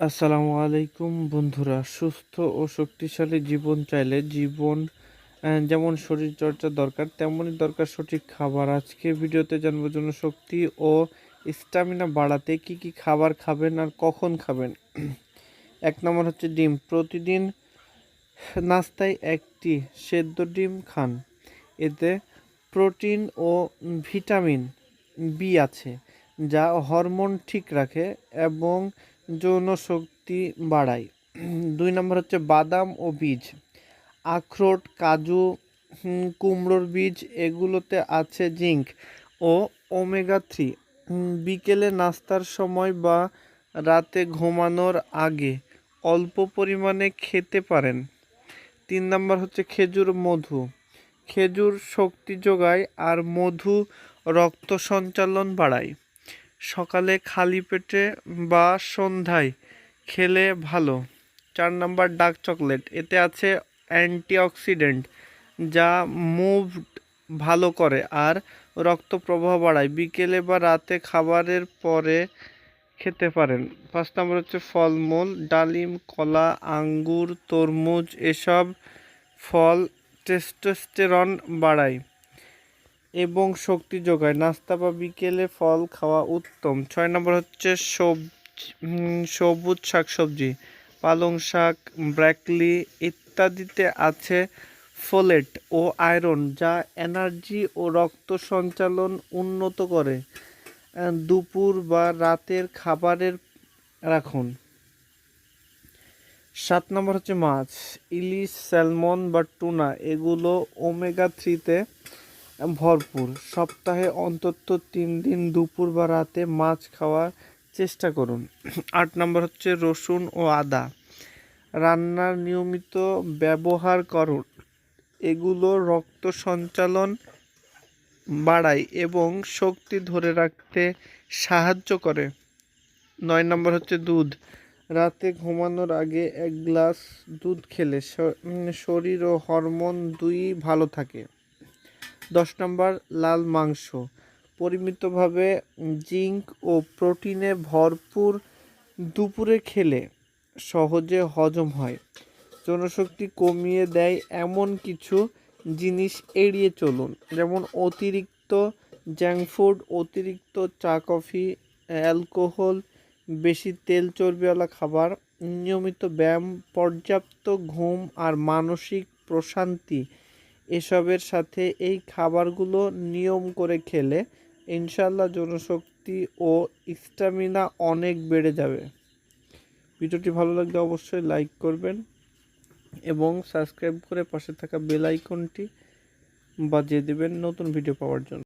আসসালামু আলাইকুম বন্ধুরা। সুস্থ ও শক্তিশালী জীবন চাইলে জীবন যেমন শরীর চর্চা দরকার, তেমনই দরকার সঠিক খাবার। আজকে ভিডিওতে জানব জন্য শক্তি ও স্টামিনা বাড়াতে কি কি খাবার খাবেন আর কখন খাবেন। এক নম্বর হচ্ছে ডিম। প্রতিদিন নাস্তায় একটি সেদ্ধ ডিম খান। এতে প্রোটিন ও ভিটামিন বি আছে, যা হরমোন ঠিক রাখে এবং যৌন শক্তি বাড়ায়। দুই নম্বর হচ্ছে বাদাম ও বীজ। আখরোট, কাজু কুমড়োর বীজ, এগুলোতে আছে জিঙ্ক ও ওমেগা থ্রি। বিকেলে নাস্তার সময় বা রাতে ঘুমানোর আগে অল্প পরিমাণে খেতে পারেন। তিন নম্বর হচ্ছে খেজুর মধু। খেজুর শক্তি যোগায় আর মধু রক্ত সঞ্চালন বাড়ায়। সকালে খালি পেটে বা সন্ধ্যায় খেলে ভালো। চার নাম্বার, ডার্ক চকলেট। এতে আছে অ্যান্টিঅক্সিডেন্ট, যা মুভ ভালো করে আর রক্ত প্রবাহ বাড়ায়। বিকেলে বা রাতে খাবারের পরে খেতে পারেন। পাঁচ নম্বর হচ্ছে ফলমূল, ডালিম, কলা, আঙ্গুর, তরমুজ, এসব ফল টেস্টোস্টেরন বাড়ায়। এবং শক্তি যোগায়। নাস্তা বা বিকেলে ফল খাওয়া উত্তম। ছয় নম্বর হচ্ছে সবজি শাকসবজি, পালং শাক, ব্র্যাকলি ইত্যাদিতে আছে ফোলেট ও আয়রন, যা এনার্জি ও রক্ত সঞ্চালন উন্নত করে। দুপুর বা রাতের খাবারের রাখুন। সাত নম্বর হচ্ছে মাছ, ইলিশ, স্যালমন বা টুনা, এগুলো ওমেগা থ্রিতে ভরপুর। সপ্তাহে অন্তত তিন দিন দুপুর বা রাতে মাছ খাওয়ার চেষ্টা করুন। আট নম্বর হচ্ছে রসুন ও আদা। রান্নার নিয়মিত ব্যবহার করুন। এগুলো রক্ত সঞ্চালন বাড়ায় এবং শক্তি ধরে রাখতে সাহায্য করে। নয় নম্বর হচ্ছে দুধ। রাতে ঘুমানোর আগে এক গ্লাস দুধ খেলে শরীর ও হরমোন দুই ভালো থাকে। দশ নম্বর, লাল মাংস। পরিমিতভাবে জিঙ্ক ও প্রোটিনে ভরপুর দুপুরে খেলে সহজে হজম হয়। জনশক্তি কমিয়ে দেয় এমন কিছু জিনিস এড়িয়ে চলুন, যেমন অতিরিক্ত জাঙ্ক ফুড অতিরিক্ত চা, কফি, অ্যালকোহল, বেশি তেল চর্বিওয়ালা খাবার, নিয়মিত ব্যায়াম, পর্যাপ্ত ঘুম আর মানসিক প্রশান্তি এসবের সাথে এই খাবারগুলো নিয়ম করে খেলে ইনশাল্লাহ জনশক্তি ও স্ট্যামিনা অনেক বেড়ে যাবে। ভিডিওটি ভালো লাগলে অবশ্যই লাইক করবেন এবং সাবস্ক্রাইব করে পাশে থাকা বেল আইকনটি বাজিয়ে দেবেন নতুন ভিডিও পাওয়ার জন্য।